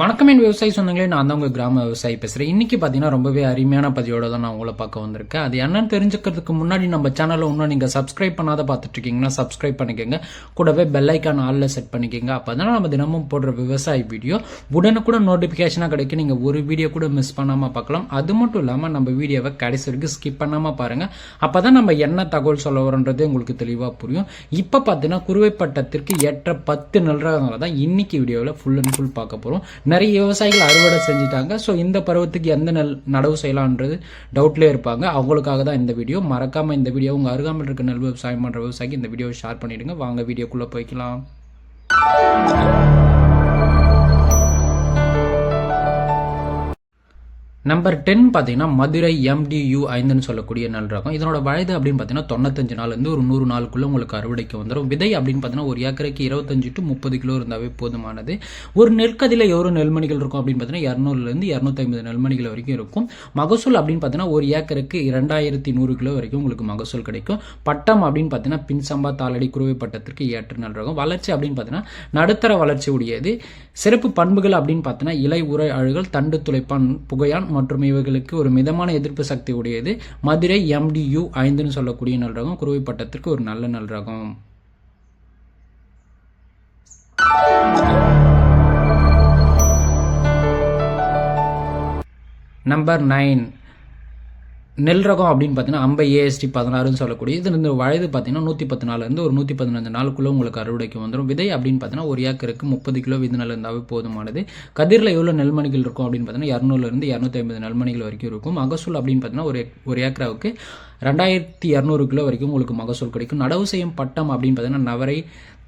வணக்கம் என் விவசாயி சொந்தங்களே. நான் தான் உங்கள் கிராம விவசாயி பேசுகிறேன் இன்னைக்கு பார்த்தீங்கன்னா ரொம்பவே அருமையான பதிவோட தான் நான் உங்களை பார்க்க வந்திருக்கேன். அது என்னன்னு தெரிஞ்சுக்கிறதுக்கு முன்னாடி நம்ம சேனலை இன்னும் நீங்கள் சப்ஸ்கிரைப் பண்ணாத பார்த்துட்டு இருக்கீங்கன்னா சப்ஸ்கிரைப் பண்ணிக்கோங்க. கூடவே பெல் ஐக்கான் ஆலில் செட் பண்ணிக்கோங்க. அப்போ தான் நம்ம தினமும் போடுற விவசாய வீடியோ உடனுக்குட நோட்டிஃபிகேஷனாக கிடைக்கும். நீங்கள் ஒரு வீடியோ கூட மிஸ் பண்ணாமல் பார்க்கலாம். அது மட்டும் இல்லாமல் நம்ம வீடியோவை கடைசி வரைக்கும் ஸ்கிப் பண்ணாமல் பாருங்கள் அப்போ தான் நம்ம என்ன தகவல் சொல்ல வரோன்றதே உங்களுக்கு தெளிவாக புரியும். இப்போ பார்த்தீங்கன்னா குறுவை பட்டத்திற்கு ஏற்ற பத்து நெல் தான் இன்னைக்கு வீடியோவில் ஃபுல் அண்ட் ஃபுல் பார்க்க போகிறோம் நிறைய விவசாயிகள் அறுவடை செஞ்சுட்டாங்க. ஸோ இந்த பருவத்துக்கு எந்த நெல் நடவு செய்யலான்றது டவுட்லேயே இருப்பாங்க. அவங்களுக்காக தான் இந்த வீடியோ மறக்காமல் இந்த வீடியோ உங்கள் அருகாமல் இருக்க நெல் விவசாயம் பண்ணுற விவசாயிக்கு இந்த வீடியோவை ஷேர் பண்ணிடுங்க. வாங்க வீடியோக்குள்ளே போய்க்கலாம். நம்பர் டென் பார்த்தீங்கன்னா மதுரை எம்டியூ ஐந்துன்னு சொல்லக்கூடிய நெல் ரகம். இதனோட வயது அப்படின்னு பார்த்தீங்கன்னா தொண்ணூத்தஞ்சு நாள்லேருந்து ஒரு நூறு நாளுக்குள்ள உங்களுக்கு அறுவடைக்கு வந்துடும் விதை அப்படின்னு பார்த்தீங்கன்னா ஒரு ஏக்கருக்கு இருபத்தஞ்சு டு முப்பது கிலோ இருந்தாவே போதுமானது. ஒரு நெற்கதியில் எவ்வளோ நெல்மணிகள் இருக்கும் அப்படின்னு பார்த்தீங்கன்னா இரநூறுலேருந்து இரநூத்தி ஐம்பது நெல்மணிகள் வரைக்கும் இருக்கும். மகசூல் அப்படின்னு பார்த்தீங்கன்னா ஒரு ஏக்கருக்கு இரண்டாயிரத்தி நூறு கிலோ வரைக்கும் உங்களுக்கு மகசூல் கிடைக்கும். பட்டம் அப்படின்னு பார்த்தீங்கன்னா பின் சம்பா தாளடி குருவை பட்டத்திற்கு ஏற்ற நெல் ரகம். வளர்ச்சி அப்படின்னு பார்த்தீங்கன்னா நடுத்தர வளர்ச்சி உடையது. சிறப்பு பண்புகள் அப்படின்னு பார்த்தீங்கன்னா இலை உரை அழுகல் தண்டு துளைப்பான் புகையான் மற்றும் இவைகளுக்கு ஒரு மிதமான எதிர்ப்பு சக்தி உடையது. மதுரை எம்டியு ஐந்துன்னு சொல்லக்கூடிய நல் ரகம் குருவை பட்டத்திற்கு ஒரு நல்ல நல் ரகம். நம்பர் நைன் நெல் ரகம் அப்படின்னு பார்த்தீங்கன்னா ஐம்பது ஏஎஸ்டி பதினாறுன்னு சொல்லக்கூடிய இது இந்த வயது பார்த்தீங்கன்னா நூற்றி பத்து நாள்லேருந்து ஒரு நூற்றி பதினஞ்சு நாளுக்குள்ளே உங்களுக்கு அறுவடைக்கு வந்துடும் விதை அப்படின்னு பார்த்தீங்கன்னா ஒரு ஏக்கருக்கு முப்பது கிலோ விதை நெல் இருந்தாவே போதுமானது. கதிரில் எவ்வளோ நெல்மணிகள் இருக்கும் அப்படின்னு பார்த்தீங்கன்னா இரநூறுலேருந்து இரநூத்தி ஐம்பது நெல்மணிகள் வரைக்கும் இருக்கும். மகசூல் அப்படின்னு பார்த்தீங்கன்னா ஒரு ஒரு ஏக்கராவுக்கு ரெண்டாயிரத்தி இரநூறு கிலோ வரைக்கும் உங்களுக்கு மகசூல் கிடைக்கும். நடவு செய்யும் பட்டம் அப்படின்னு பார்த்தீங்கன்னா நவரை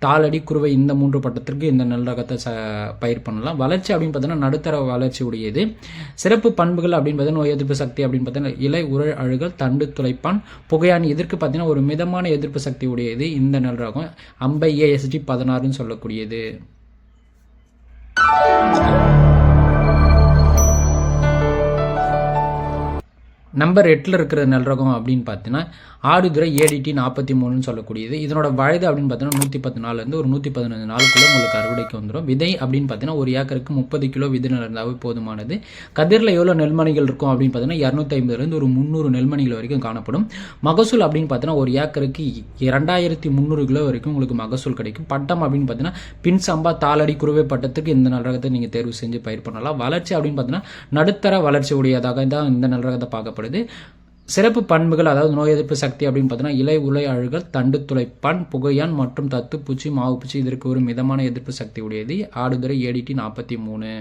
தாளடி குருவை இந்த மூன்று பட்டத்திற்கு இந்த நெல் ரகத்தை ச பயிர் பண்ணலாம். வளர்ச்சி அப்படின்னு பார்த்தீங்கன்னா நடுத்தர வளர்ச்சி உடையது சிறப்பு பண்புகள் அப்படின்னு பார்த்தீங்கன்னா நோய் எதிர்ப்பு சக்தி அப்படின்னு பார்த்தீங்கன்னா இலை உரல் அழுகல் தண்டு துளைப்பான் புகையான் இதற்கு பார்த்தீங்கன்னா ஒரு மிதமான எதிர்ப்பு சக்தி உடையது இந்த நெல் ரகம் அம்பை ஏஎஸ்டி பதினாறுன்னு சொல்லக்கூடியது. நம்பர் எட்டில் இருக்கிற நெல் ரகம் அப்படின்னு பார்த்தீங்கன்னா ஆடுதுறை ஏடிடி நாற்பத்தி மூணுன்னு சொல்லக்கூடியது. இதனோட வயது அப்படின்னு பார்த்தீங்கன்னா நூற்றி பத்து நாள்லேருந்து ஒரு நூற்றி பதினஞ்சு நாளுக்குள்ளே உங்களுக்கு அறுவடைக்கு வந்துடும் விதை அப்படின்னு பார்த்தீங்கன்னா ஒரு ஏக்கருக்கு முப்பது கிலோ விதை நடந்தாவே போதுமானது. கதிரில் எவ்வளோ நெல்மணிகள் இருக்கும் அப்படின்னு பார்த்தீங்கன்னா இரநூத்தி ஐம்பதுலேருந்து ஒரு முந்நூறு நெல்மணிகள் வரைக்கும் காணப்படும். மகசூல் அப்படின்னு பார்த்தீங்கன்னா ஒரு ஏக்கருக்கு இரண்டாயிரத்தி முந்நூறு கிலோ வரைக்கும் உங்களுக்கு மகசூல் கிடைக்கும். பட்டம் அப்படின்னு பார்த்தீங்கன்னா பின் சம்பா தாளடி குருவை பட்டத்துக்கு இந்த நல் ரகத்தை நீங்கள் தேர்வு செஞ்சு பயிர் பண்ணலாம். வளர்ச்சி அப்படின்னு பார்த்தீங்கன்னா நடுத்தர வளர்ச்சி உடையதாக தான் இந்த நல் ரகத்தை தேவைப்படுது சிறப்பு பண்புகள் அதாவது நோய் எதிர்ப்பு சக்தி அப்படின்னு பார்த்தீங்கன்னா இலை உலை அழுகல் தண்டு துளைப்பான் புகையான் மற்றும் தத்துப்பூச்சி மாவுப்பூச்சி இதற்கு ஒரு மிதமான எதிர்ப்பு சக்தி உடையது. ஆடுதுறை ஏடிடி நாற்பத்தி மூணு.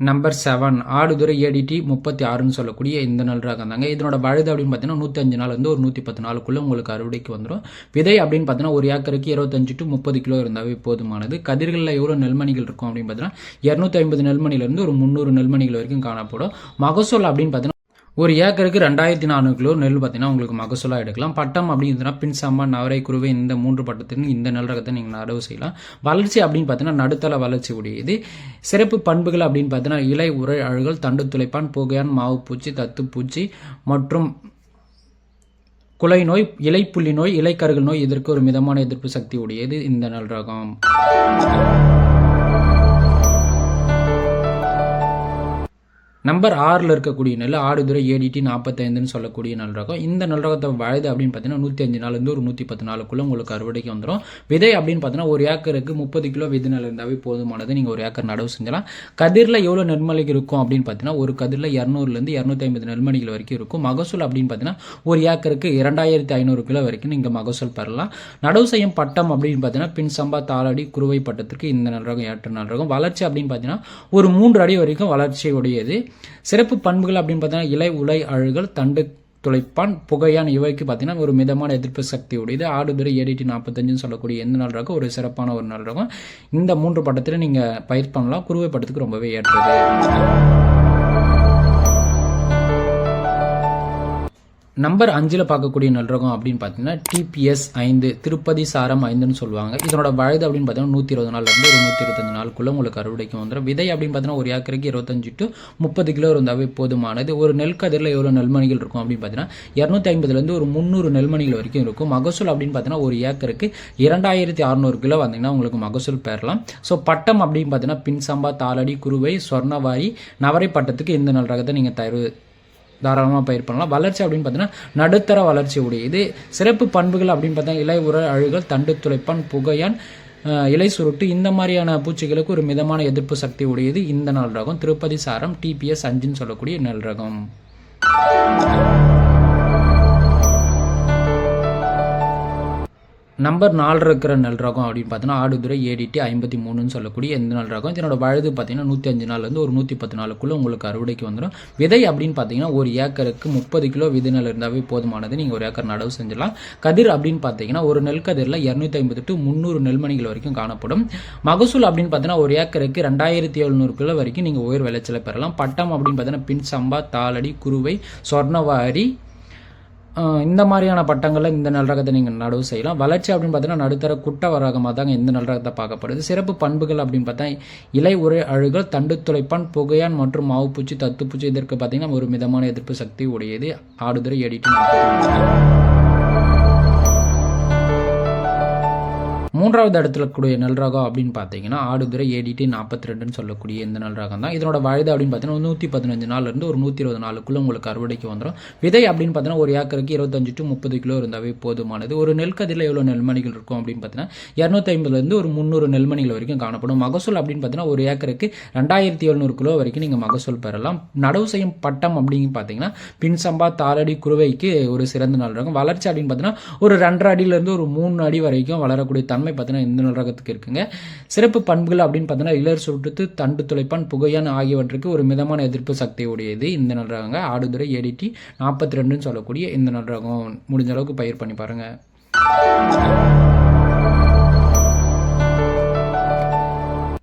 நம்பர் செவன் ஆடுதுறை ஏடிடி முப்பத்தி ஆறுன்னு சொல்லக்கூடிய இந்த நல் ரகம் தாங்க இதனோட வழுது அப்படின்னு பார்த்தீங்கன்னா நூற்றி அஞ்சு நாள் வந்து ஒரு நூற்றி பத்து நாளுக்குள்ளே உங்களுக்கு அறுவடைக்கு வந்துடும் விதை அப்படின்னு பார்த்தீங்கன்னா ஒரு ஏக்கருக்கு இருபத்தஞ்சு டு முப்பது கிலோ இருந்தாவே போதுமானது. கதிர்களில் எவ்வளோ நெல்மணிகள் இருக்கும் அப்படின்னு பார்த்தீங்கன்னா இரநூத்தி ஐம்பது நெல்மணிலேருந்து ஒரு முந்நூறு நெல்மணிகள் வரைக்கும் காணப்படும். மகசூல் அப்படின்னு பார்த்தீங்கன்னா ஒரு ஏக்கருக்கு ரெண்டாயிரத்தி நானூறு கிலோ நெல் பார்த்தீங்கன்னா உங்களுக்கு மகசூலாக எடுக்கலாம். பட்டம் அப்படின்னா பின் சம்பா நவரை குருவை இந்த மூன்று பட்டத்துக்கு இந்த நெல் ரகத்தை நீங்கள் நடவு செய்யலாம். வளர்ச்சி அப்படின்னு பார்த்தீங்கன்னா நடுத்தள வளர்ச்சி உடையது. சிறப்பு பண்புகள் அப்படின்னு பார்த்தீங்கன்னா இலை உரை அழுகல் தண்டு துளைப்பான் புகையான் மாவு பூச்சி தத்துப்பூச்சி மற்றும் குலை நோய் இலைப்புள்ளி நோய் இலைக்கருகள் நோய் இதற்கு ஒரு மிதமான எதிர்ப்பு சக்தி உடையது இந்த நல் ரகம். நம்பர் ஆறில் இருக்கக்கூடிய நெல் ஆடுதுறை ஏடிடி நாற்பத்தைந்துன்னு சொல்லக்கூடிய நல் ரகம். இந்த நல் ரகத்தை வயது அப்படின்னு பார்த்தீங்கன்னா நூற்றி அஞ்சு நாள்லேருந்து ஒரு நூற்றி பத்து நாளுக்குள்ளே உங்களுக்கு அறுவடைக்கு வந்துடும் விதை அப்படின்னு பார்த்தீங்கன்னா ஒரு ஏக்கருக்கு முப்பது கிலோ விதை நெல் இருந்தாவே போதுமானது நீங்கள் ஒரு ஏக்கர் நடவு செஞ்சலாம். கதிரில் எவ்வளோ நெல்மலை இருக்கும் அப்படின்னு பார்த்தீங்கன்னா ஒரு கதிரில் இரநூறுலேருந்து இரநூத்தி ஐம்பது நெல்மணிகள் வரைக்கும் இருக்கும். மகசூல் அப்படின்னு பார்த்தீங்கன்னா ஒரு ஏக்கருக்கு இரண்டாயிரத்தி ஐநூறு கிலோ வரைக்கும் நீங்கள் மகசூல் பெறலாம். நடவு செய்யும் பட்டம் அப்படின்னு பார்த்தீங்கன்னா பின் சம்பா தாளடி குருவை பட்டத்திற்கு இந்த நல் ரகம் ஏற்ற நல் ரகம். வளர்ச்சி அப்படின்னு பார்த்தீங்கன்னா ஒரு மூன்று அடி வரைக்கும் வளர்ச்சியுடையது. சிறப்பு பண்புகள் அப்படின்னு பார்த்தீங்கன்னா இலை உலை அழுகல் தண்டு துளைப்பான் புகையான் இவைக்கு பார்த்தீங்கன்னா ஒரு மிதமான எதிர்ப்பு சக்தி உடையது ஆடுதுறை ஏடிடி நாற்பத்தஞ்சுன்னு சொல்லக்கூடிய எந்த நாள் ரகம் ஒரு சிறப்பான ஒரு நாள் இருக்கும். இந்த மூன்று பட்டத்தில் நீங்கள் பயிர் பண்ணலாம். குருவை படத்துக்கு ரொம்பவே ஏற்றது. நம்பர் அஞ்சில் பார்க்கக்கூடிய நல்லரகம் அப்படின்னு பார்த்தீங்கன்னா டிபிஎஸ் ஐந்து திருப்பதி சாரம் ஐந்துன்னு சொல்லுவாங்க. இதனோட வயது அப்படின்னு பார்த்தீங்கன்னா நூற்றி இருபது நாள்லேருந்து ஒரு நூற்றி இருபத்தஞ்சு நாளுக்குள்ளே உங்களுக்கு அறுவடைக்கு வந்துடும். விதை அப்படின்னு பார்த்தீங்கன்னா ஒரு ஏக்கருக்கு இருபத்தஞ்சு டு முப்பது கிலோ இருந்தாவே போதுமானது. ஒரு நெல் கதிரில் எவ்வளோ நெல்மணிகள் இருக்கும் அப்படின்னு பார்த்தீங்கன்னா இரநூத்தி ஐம்பதுலேருந்து ஒரு முந்நூறு நெல்மணிகள் வரைக்கும் இருக்கும். மகசூல் அப்படின்னு பார்த்தீங்கன்னா ஒரு ஏக்கருக்கு இரண்டாயிரத்தி அறநூறு கிலோ வந்தீங்கன்னா உங்களுக்கு மகசூல் பெறலாம். ஸோ பட்டம் அப்படின்னு பார்த்தீங்கன்னா பின்சம்பா தாளடி குருவை சொர்ணவாரி நவரை பட்டத்துக்கு இந்த நெல் ரகத்தை நீங்கள் தயார் தாராளமாக பயிர் பண்ணலாம். வளர்ச்சி அப்படின்னு பார்த்தீங்கன்னா நடுத்தர வளர்ச்சி உடையது சிறப்பு பண்புகள் அப்படின்னு பார்த்தா இலை உர அழுகல் தண்டு துளைப்பான் புகையான் இலை சுருட்டு இந்த மாதிரியான பூச்சிகளுக்கு ஒரு மிதமான எதிர்ப்பு சக்தி உடையது இந்த நல் ரகம். திருப்பதி சாரம் டிபிஎஸ் அஞ்சுன்னு சொல்லக்கூடிய நல் ரகம். நம்பர் நாலு இருக்கிற நெல் ரகம் அப்படின்னு பார்த்தீங்கன்னா ஆடுதுறை ஏடிடி ஐம்பத்தி மூணுன்னு சொல்லக்கூடிய எந்த நாள் ரகம். இதனோட வயது பார்த்தீங்கன்னா நூற்றி அஞ்சு நாள்லேருந்து ஒரு நூற்றி பத்து நாளுக்குள்ளே உங்களுக்கு அறுவடைக்கு வந்துடும் விதை அப்படின்னு பார்த்தீங்கன்னா ஒரு ஏக்கருக்கு முப்பது கிலோ விதை நெல் இருந்தாவே போதுமானது. நீங்கள் ஒரு ஏக்கர் நடவு செஞ்சிடலாம். கதிர் அப்படின்னு பார்த்தீங்கன்னா ஒரு நெல் கதிரில் இரநூத்தி ஐம்பது டு முந்நூறு நெல்மணிகள் வரைக்கும் காணப்படும். மகசூல் அப்படின்னு பார்த்தீங்கன்னா ஒரு ஏக்கருக்கு ரெண்டாயிரத்தி எழுநூறு கிலோ வரைக்கும் நீங்கள் உயர் விளைச்சலை பெறலாம். பட்டம் அப்படின்னு பார்த்தீங்கன்னா பின் சம்பா தாளடி குருவை சொர்ணவாரி இந்த மாதிரியான பட்டங்களில் இந்த நல் ரகத்தை நீங்கள் நடவு செய்யலாம். வளர்ச்சி அப்படின்னு பார்த்தீங்கன்னா நடுத்தர குட்ட வராகமாக தாங்க இந்த நல் ரகத்தை பார்க்கப்படுது. சிறப்பு பண்புகள் அப்படின்னு பார்த்தா இலை உரை அழுகல் தண்டு துளைப்பான் புகையான் மற்றும் மாவுப்பூச்சி தத்துப்பூச்சி இதற்கு பார்த்தீங்கன்னா ஒரு மிதமான எதிர்ப்பு சக்தி உடையது. ஆடுதுறை எடிட்டு மூன்றாவது இடத்துல கூடிய நெல் ரகம் அப்படின்னு பார்த்தீங்கன்னா ஆடுதுறை ஏடிடி நாற்பத்தி ரெண்டுன்னு சொல்லக்கூடிய இந்த நெல் ரகம் தான் இதனோட வயது அப்படின்னு பார்த்தீங்கன்னா நூற்றி பதினஞ்சு நாள்லேருந்து ஒரு நூற்றி இருபது நாளுக்குள்ளே உங்களுக்கு அறுவடைக்கு வந்துடும் விதை அப்படின்னு பார்த்தீங்கன்னா ஒரு ஏக்கருக்கு இருபத்தஞ்சு டு முப்பது கிலோ இருந்தாவே போதுமானது. ஒரு நெல்கதியில் எவ்வளோ நெல்மணிகள் இருக்கும் அப்படின்னு பார்த்தீங்கன்னா இரநூத்தி ஐம்பதுலேருந்து ஒரு முந்நூறு நெல்மணிகள் வரைக்கும் காணப்படும். மகசூல் அப்படின்னு பார்த்தீங்கன்னா ஒரு ஏக்கருக்கு ரெண்டாயிரத்தி எழுநூறு கிலோ வரைக்கும் நீங்கள் மகசூல் பெறலாம். நடவு செய்யும் பட்டம் அப்படின்னு பார்த்தீங்கன்னா பின் சம்பா தாரடி குருவைக்கு ஒரு சிறந்த நல் ரகம் வளர்ச்சி அப்படின்னு பார்த்தீங்கன்னா ஒரு ரெண்டரை அடியிலேருந்து ஒரு மூணு அடி வரைக்கும் வளரக்கூடிய தன்மை பார்த்தீங்கன்னா இந்த நல் ரகத்துக்கு இருக்குங்க. சிறப்பு பண்புகள் அப்படின்னு பார்த்தீங்கன்னா இளர் சுருட்டு தண்டு துளைப்பான் புகையான் ஆகியவற்றுக்கு ஒரு மிதமான எதிர்ப்பு சக்தி உடையது இந்த நல் ரகங்க ஆடுதுறை ஏடிடி நாற்பத்தி ரெண்டுன்னு சொல்லக்கூடிய இந்த நல் ரகம் முடிஞ்ச அளவுக்கு பயிர் பண்ணி பாருங்க.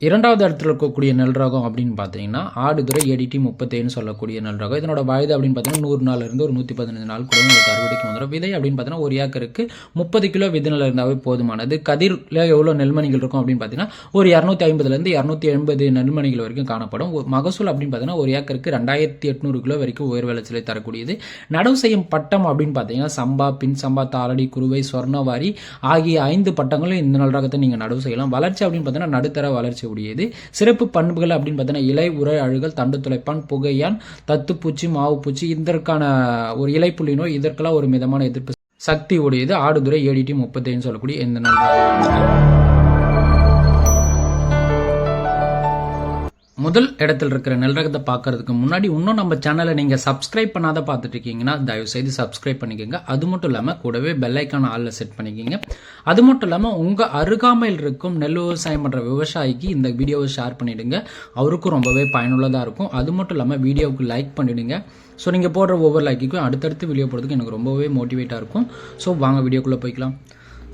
இரண்டாவது இடத்துல இருக்கக்கூடிய நெல் ரகம் அப்படின்னு பார்த்தீங்கன்னா ஆடுதுறை ஏடிடி முப்பத்தேன்னு சொல்லக்கூடிய நெல் ரகம். இதனோட வயது அப்படின்னு பார்த்தீங்கன்னா நூறு நாள்லேருந்து ஒரு நூற்றி பதினஞ்சு நாள் கூட உங்களுக்கு அறுவடைக்கு வந்துடும். விதை அப்படின்னு பார்த்தீங்கன்னா ஒரு ஏக்கருக்கு முப்பது கிலோ விதை இருந்தாவே போதுமானது. கதிரில் எவ்வளோ நெல்மணிகள் இருக்கும் அப்படின்னு பார்த்தீங்கன்னா ஒரு இரநூத்தி ஐம்பதுலேருந்து இரநூத்தி எண்பது நெல்மணிகள் வரைக்கும் காணப்படும். ஒரு மகசூல் அப்படின்னு பார்த்தீங்கன்னா ஒரு ஏக்கருக்கு ரெண்டாயிரத்தி எட்நூறு கிலோ வரைக்கும் உயர் விளைச்சலை தரக்கூடியது. நடவு செய்யும் பட்டம் அப்படின்னு பார்த்தீங்கன்னா சம்பா பின் சம்பா தாளடி குருவை சொர்ணவாரி ஆகிய ஐந்து பட்டங்களும் இந்த நல் ரகத்தை நீங்கள் நடவு செய்யலாம். வளர்ச்சி அப்படின்னு பார்த்தீங்கன்னா நடுத்தர வளர்ச்சி உடையது. சிறப்பு பண்புகள் அப்படின்னு பார்த்தீங்கன்னா இலை உரை அழுகல் தண்டு துளைப்பான் புகையான் தத்துப்பூச்சி மாவுப்பூச்சி இதற்கான ஒரு இலைப்புள்ளி நோய் இதற்கெல்லாம் ஒரு மிதமான எதிர்ப்பு சக்தி உடையது. ஆடுதுறை ஏடிடி முப்பத்தைன்னு சொல்லக்கூடிய இந்த நன்றி முதல் இடத்துல இருக்கிற நெல் ரகத்தை பார்க்கறதுக்கு முன்னாடி இன்னும் நம்ம சேனலை நீங்கள் சப்ஸ்கிரைப் பண்ணாத பார்த்துட்டு இருக்கீங்கன்னா தயவு செய்து சப்ஸ்கிரைப் பண்ணிக்கோங்க. அது மட்டும் இல்லாமல் கூடவே பெல்லைக்கான ஆளில் செட் பண்ணிக்கோங்க. அது மட்டும் இல்லாமல் உங்கள் அருகாமையில் இருக்கும் நெல் விவசாயம் பண்ணுற விவசாயிக்கு இந்த வீடியோவை ஷேர் பண்ணிவிடுங்க அவருக்கும் ரொம்பவே பயனுள்ளதாக இருக்கும். அது மட்டும் இல்லாமல் வீடியோவுக்கு லைக் பண்ணிவிடுங்க ஸோ நீங்கள் போடுற ஒவ்வொரு லைக்குக்கும் அடுத்தடுத்து வீடியோ போடுறதுக்கு எனக்கு ரொம்பவே மோட்டிவேட்டாக இருக்கும். ஸோ வாங்க வீடியோக்குள்ளே போய்க்கலாம்.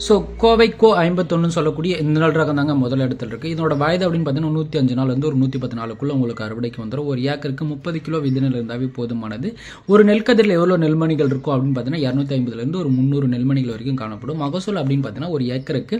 ஸோ கோவை கோ ஐம்பத்தொன்னு சொல்லக்கூடிய இந்த நாள் ரகம் தாங்க முதல் இடத்துல இருக்குது இதனோட வயது அப்படின்னு பார்த்தீங்கன்னா நூற்றி அஞ்சு நாள் வந்து ஒரு நூற்றி பத்து நாளுக்குள்ள உங்களுக்கு அறுவடைக்கு வந்துடும் ஒரு ஏக்கருக்கு முப்பது கிலோ விதிநெல் இருந்தாவே போதுமானது. ஒரு நெல்கதிரில் எவ்வளோ நெல்மணிகள் இருக்கும் அப்படின்னு பார்த்தீங்கன்னா இரநூத்தி ஐம்பதுலேருந்து ஒரு முந்நூறு நெல்மணிகள் வரைக்கும் காணப்படும். மகசூல் அப்படின்னு பார்த்தீங்கன்னா ஒரு ஏக்கருக்கு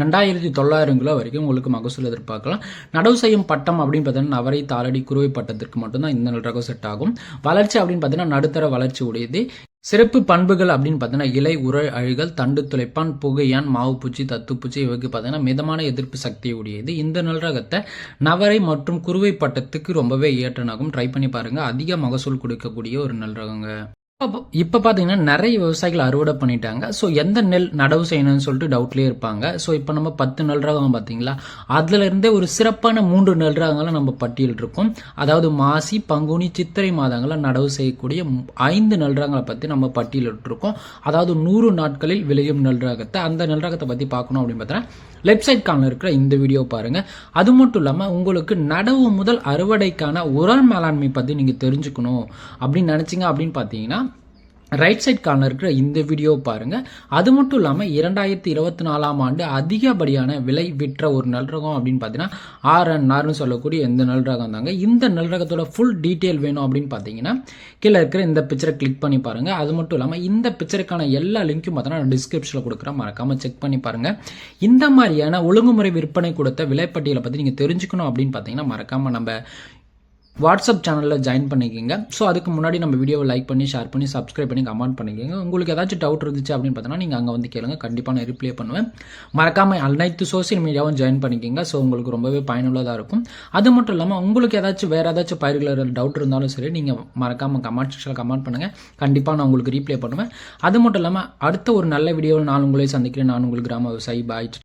ரெண்டாயிரத்தி தொள்ளாயிரம் கிலோ வரைக்கும் உங்களுக்கு மகசூல் எதிர்பார்க்கலாம். நடவு செய்யும் பட்டம் அப்படின்னு பார்த்தீங்கன்னா நவரை தாளடி குருவை பட்டத்திற்கு மட்டும்தான் இந்த நெல் ரகம் செட் ஆகும். வளர்ச்சி அப்படின்னு பார்த்தீங்கன்னா நடுத்தர வளர்ச்சி உடையது. சிறப்பு பண்புகள் அப்படின்னு பார்த்தீங்கன்னா இலை உர அழுகல் தண்டு துளைப்பான் புகையான் மாவுப்பூச்சி தத்துப்பூச்சி இவைக்கு பார்த்தீங்கன்னா மிதமான எதிர்ப்பு சக்தியை உடையது. இந்த நல்ரகத்தை நவரை மற்றும் குருவை பட்டத்துக்கு ரொம்பவே ஏற்றனாகும் ட்ரை பண்ணி பாருங்கள் அதிக மகசூல் கொடுக்கக்கூடிய ஒரு நெல் ரகங்க. இப்போ இப்போ பார்த்தீங்கன்னா நிறைய விவசாயிகள் அறுவடை பண்ணிட்டாங்க. ஸோ எந்த நெல் நடவு செய்யணும்னு சொல்லிட்டு டவுட்லேயே இருப்பாங்க. ஸோ இப்போ நம்ம பத்து நெல் ரகம் பார்த்தீங்களா அதுல இருந்தே ஒரு சிறப்பான மூன்று நெல் ரகங்களை நம்ம பட்டியல் இருக்கோம். அதாவது மாசி பங்குனி சித்திரை மாதங்களில் நடவு செய்யக்கூடிய ஐந்து நெல் ரகங்களை பற்றி நம்ம பட்டியலிட்டிருக்கோம். அதாவது நூறு நாட்களில் விளையும் நெல் ரகத்தை அந்த நெல் ரகத்தை பற்றி பார்க்கணும் அப்படின்னு பார்த்தீங்கன்னா லெஃப்ட் சைட் இருக்கிற இந்த வீடியோ பாருங்க. அது மட்டும் இல்லாமல் உங்களுக்கு நடவு முதல் அறுவடைக்கான உரல் மேலாண்மை பற்றி நீங்கள் தெரிஞ்சுக்கணும். அப்படின்னு நினச்சிங்க அப்படின்னு பார்த்தீங்கன்னா ரைட் சைட் கார்னர் இருக்கிற இந்த வீடியோ பாருங்கள் அது மட்டும் இல்லாமல் இரண்டாயிரத்தி இருபத்தி நாலாம் ஆண்டு அதிகப்படியான விலை விற்ற ஒரு நல்ரகம் அப்படின்னு பார்த்தீங்கன்னா ஆர்என்ஆர்னு சொல்லக்கூடிய இந்த நல்ரகம் தாங்க. இந்த நல்ரகத்தோட ஃபுல் டீட்டெயில் வேணும் அப்படின்னு பார்த்தீங்கன்னா கீழே இருக்கிற இந்த பிக்சரை கிளிக் பண்ணி பாருங்கள் அது மட்டும் இல்லாமல் இந்த பிக்சருக்கான எல்லா லிங்க்கும் பார்த்தீங்கன்னா நான் டிஸ்கிரிப்ஷனில் கொடுக்குறேன். மறக்காமல் செக் பண்ணி பாருங்கள் இந்த மாதிரியான ஒழுங்குமுறை விற்பனை கொடுத்த விலைப்பட்டியலை பற்றி நீங்கள் தெரிஞ்சுக்கணும் அப்படின்னு பார்த்தீங்கன்னா மறக்காமல் நம்ம வாட்ஸ்அப் சேனலில் ஜாயின் பண்ணிக்கோங்க. ஸோ அதுக்கு முன்னாடி நம்ம வீடியோவை லைக் பண்ணி ஷேர் பண்ணி சப்ஸ்கிரைப் பண்ணி கமெண்ட் பண்ணிக்கோங்க. உங்களுக்கு ஏதாச்சும் டவுட் இருந்துச்சு அப்படின்னு பார்த்தோன்னா நீங்கள் அங்கே வந்து கேளுங்க. கண்டிப்பாக நான் ரிப்ளை பண்ணுவேன். மறக்காமல் அனைத்து சோஷியல் மீடியாவும் ஜாயின் பண்ணிக்கிங்க. ஸோ உங்களுக்கு ரொம்பவே பயனுள்ளதாக இருக்கும். அது மட்டும் இல்லாமல் உங்களுக்கு ஏதாச்சும் வேறு ஏதாச்சும் பயிர்கள் டவுட் இருந்தாலும் சரி நீங்கள் மறக்காமல் கமெண்ட் செக்ஷனில் கமெண்ட் பண்ணுங்கள் கண்டிப்பாக நான் உங்களுக்கு ரீப்ளே பண்ணுவேன். அது மட்டும் இல்லாமல் அடுத்த ஒரு நல்ல வீடியோவில் நான் உங்களே சந்திக்கிறேன். நான் உங்களுக்கு கிராம விவசாயி. பாய்